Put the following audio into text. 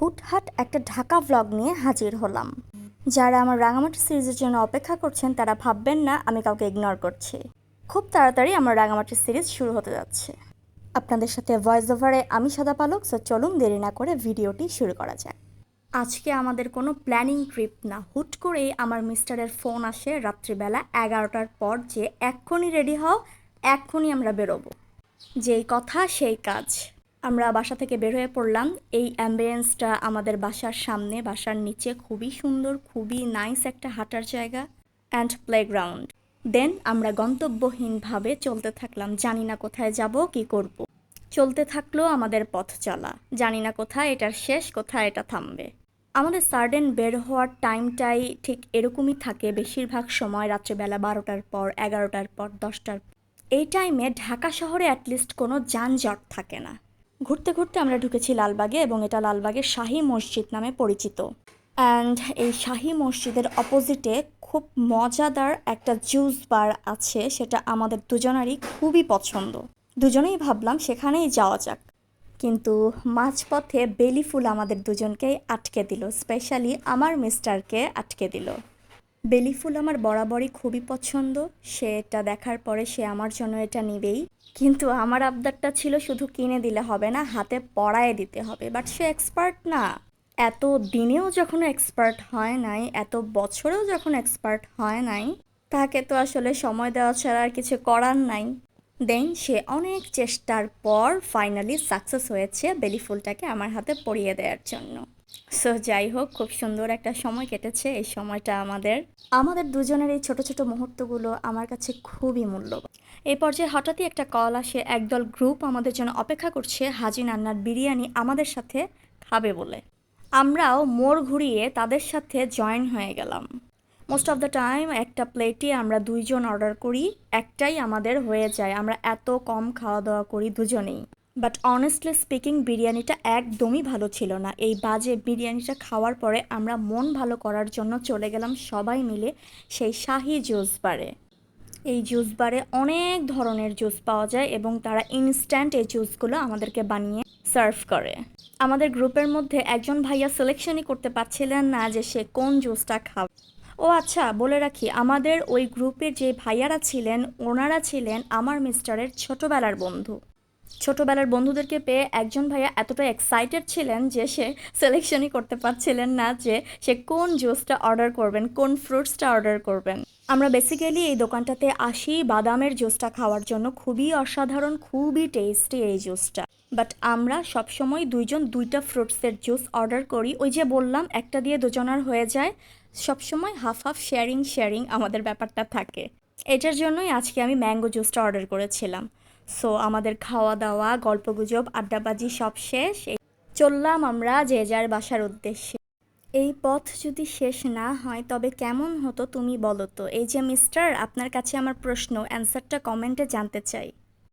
হুটহাট একটা ঢাকা ভ্লগ নিয়ে হাজির হলাম। যারা আমার রাঙামাটি সিরিজের জন্য অপেক্ষা করছেন, তারা ভাববেন না, আমি কাউকে ইগনোর করছি। খুব তাড়াতাড়ি আমার রাঙামাটি সিরিজ শুরু হতে যাচ্ছে। আপনাদের সাথে ভয়েস ওভারে আমি সাদা পালক সো চলুন দেরি না করে ভিডিওটি শুরু করা যাক। আজকে আমাদের কোনো প্ল্যানিং ট্রিপ না। হুট করেই আমার মিস্টারের ফোন আসে রাত্রিবেলা এগারোটার পর যে, এক্ষুনি রেডি হও, এক্ষুনি আমরা বেরোবো। যেই কথা, সেই কাজ। আমরা বাসা থেকে বের হয়ে পড়লাম। এই অ্যাম্বিয়েন্সটা আমাদের বাসার সামনে, বাসার নিচে খুবই সুন্দর, খুবই নাইস একটা হাঁটার জায়গা অ্যান্ড প্লেগ্রাউন্ড দেন আমরা গন্তব্যহীনভাবে চলতে থাকলাম। জানি না কোথায় যাব, কি করব। চলতে থাকল আমাদের পথ চলা জানি না কোথায় এটার শেষ, কোথায় এটা থামবে। আমাদের সার্ডেন বের হওয়ার টাইমটাই ঠিক এরকমই থাকে। বেশিরভাগ সময় রাত্রেবেলা বারোটার পর, এগারোটার পর, দশটার এই টাইমে ঢাকা শহরে অ্যাটলিস্ট কোনো যানজট থাকে না। ঘুরতে ঘুরতে আমরা ঢুকেছি লালবাগে এবং এটা লালবাগের শাহী মসজিদ নামে পরিচিত। অ্যান্ড এই শাহী মসজিদের অপোজিটে খুব মজাদার একটা জুস বার আছে, সেটা আমাদের দুজনারই খুবই পছন্দ। দুজনেই ভাবলাম সেখানেই যাওয়া যাক। কিন্তু মাঝপথে বেলি ফুল আমাদের দুজনকেই আটকে দিল স্পেশালি আমার মিস্টারকে আটকে দিল। বেলি ফুল আমার বরাবরই খুবই পছন্দ। সে এটা দেখার পরে সে আমার জন্য এটা নিবেই। কিন্তু আমার আবদারটা ছিল শুধু কিনে দিলে হবে না, হাতে পড়ায় দিতে হবে। বাট সে এক্সপার্ট না। এত দিনেও যখন এক্সপার্ট হয় নাই, এত বছরেও যখন এক্সপার্ট হয় নাই, তাকে তো আসলে সময় দেওয়া ছাড়া আর কিছু করার নাই। দেন সে অনেক চেষ্টার পর ফাইনালি সাকসেস হয়েছে বেলি ফুলটাকে আমার হাতে পরিয়ে দেওয়ার জন্য। সো যাই হোক, খুব সুন্দর একটা সময় কেটেছে এই সময়টা আমাদের। আমাদের দুজনের এই ছোট ছোট মুহূর্তগুলো আমার কাছে খুবই মূল্যবান। এই পর্যায়ে হঠাৎই একটা কল আসে, একদল গ্রুপ আমাদের জন্য অপেক্ষা করছে, হাজি নান্নার বিরিয়ানি আমাদের সাথে খাবে বলে। আমরাও মোড় ঘুরিয়ে তাদের সাথে জয়েন হয়ে গেলাম। মোস্ট অফ দ্য টাইম একটা প্লেটে আমরা দুইজন অর্ডার করি, একটাই আমাদের হয়ে যায়। আমরা এত কম খাওয়া দাওয়া করি দুজনেই। বাট অনেস্টলি স্পিকিং বিরিয়ানিটা একদমই ভালো ছিল না। এই বাজে বিরিয়ানিটা খাওয়ার পরে আমরা মন ভালো করার জন্য চলে গেলাম সবাই মিলে সেই শাহি জুস বারে। এই জুস বারে অনেক ধরনের জুস পাওয়া যায় এবং তারা ইনস্ট্যান্ট এই জুসগুলো আমাদেরকে বানিয়ে সার্ভ করে। আমাদের গ্রুপের মধ্যে একজন ভাইয়া সিলেকশনই করতে পারছিলেন না যে সে কোন জুসটা খাবে। ও আচ্ছা বলে রাখি, আমাদের ওই গ্রুপের যে ভাইয়ারা ছিলেন, ওনারা ছিলেন আমার মিস্টারের ছোটবেলার বন্ধু। ছোটবেলার বন্ধুদেরকে পেয়ে একজন ভাইয়া এতটা এক্সাইটেড ছিলেন যে সে সিলেকশনই করতে পারছিলেন না যে সে কোন জুসটা অর্ডার করবেন, কোন ফ্রুটসটা অর্ডার করবেন। আমরা বেসিক্যালি এই দোকানটাতে আসি, বাদামের জুসটা খাওয়ার জন্য। খুবই অসাধারণ, খুবই টেস্টি এই জুসটা বাট আমরা সবসময় দুইজন দুইটা ফ্রুটসের জুস অর্ডার করি। ওই যে বললাম, একটা দিয়ে দুজনার হয়ে যায়। সবসময় হাফ হাফ শেয়ারিং শেয়ারিং আমাদের ব্যাপারটা থাকে। এটার জন্যই আজকে আমি ম্যাঙ্গো জুসটা অর্ডার করেছিলাম। সো আমাদের খাওয়া দাওয়া গল্পগুজব, আড্ডাবাজি সব শেষ। চললাম আমরা যে যার বাসার উদ্দেশ্যে। এই পথ যদি শেষ না হয়, তবে কেমন হতো তুমি বলো তো? এই যে, মিস্টার, আপনার কাছে আমার প্রশ্ন, অ্যান্সারটা কমেন্টে জানতে চাই।